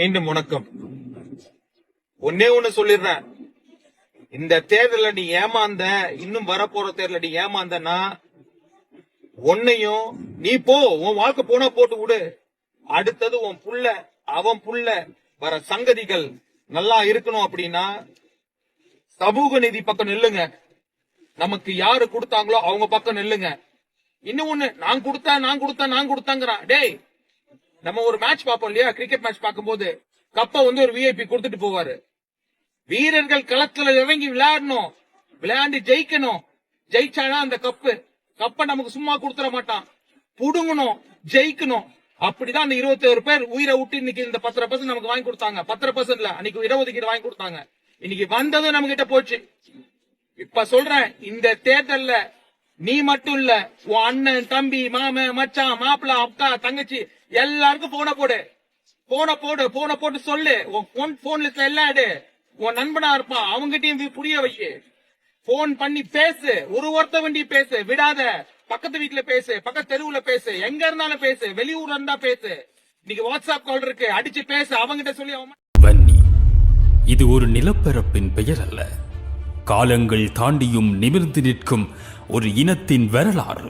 மீண்டும் வணக்கம். ஒன்னே ஒண்ணு சொல்லிடுறேன். இந்த தேர்தல நீ ஏமாந்த இன்னும் வரப்போற தேர்தல நீ ஏமாந்தனா உன்னையும் நீ போ உன் வாழ்க்கை போனா போட்டு விடு. அடுத்தது உன் புள்ள அவன் புள்ள வர சங்கதிகள் நல்லா இருக்கணும் அப்படின்னா சமூக நீதி பக்கம் நில்லுங்க. நமக்கு யாரு கொடுத்தாங்களோ அவங்க பக்கம் நில்லுங்க. இன்னும் ஒண்ணு நான் கொடுத்தேன் நான் கொடுத்தேன் நான் கொடுத்தாங்கிறான். டேய் நம்ம ஒரு மேட்ச் பார்ப்போம் இல்லையா? கிரிக்கெட் மேட்ச் பார்க்கும்போது கப்பை வந்து ஒரு விஐபி கொடுத்துட்டு போவாரு. வீரர்கள் களத்துல இறங்கி விளையாடணும். விளையாண்டு ஜெயிக்கணும். ஜெயிச்சானா அந்த கப்பு. கப்பை நமக்கு சும்மா கொடுத்துட மாட்டான். புடுங்கணும் ஜெயிக்கணும். அப்படிதான் அந்த இருபத்தி ஒரு பேர் உயிரை விட்டு இன்னைக்கு இந்த பத்தரை பர்சன்ட் நமக்கு வாங்கி கொடுத்தாங்க. பத்தரை பர்சன்ட்ல அன்னைக்கு இடஒதுக்கீடு வாங்கி கொடுத்தாங்க. இன்னைக்கு வந்ததும் நம்ம கிட்ட போச்சு. இப்ப சொல்றேன் இந்த தேர்தல்ல நீ மட்டும் இல்ல உன் அண்ணன் தம்பி மாமன் மச்சான் மாப்பிள்ள அக்கா தங்கச்சி எல்லாருக்கும் போன போடு. போன போடு போன போட்டு சொல்லு. உன் போன் போன் லிஸ்ட்ல எல்லாம் எடு. உன் நண்பனா இருப்பான் அவங்ககிட்டயும் புரிய வைக்கு போன் பண்ணி பேசு. ஒரு ஒருத்த வண்டி பேசு. விடாத. பக்கத்து வீட்டுல பேசு. பக்கத்து தெருவுல பேசு. எங்க இருந்தாலும் பேசு. வெளியூர்ல இருந்தா பேசு. இன்னைக்கு வாட்ஸ்அப் கால் இருக்கு. அடிச்சு பேசு. அவங்கிட்ட சொல்லி அவன் வன்னி இது ஒரு நிலப்பரப்பின் பெயர் அல்ல காலங்கள் தாண்டியும் நிமிர்ந்து நிற்கும் ஒரு இனத்தின் வரலாறு.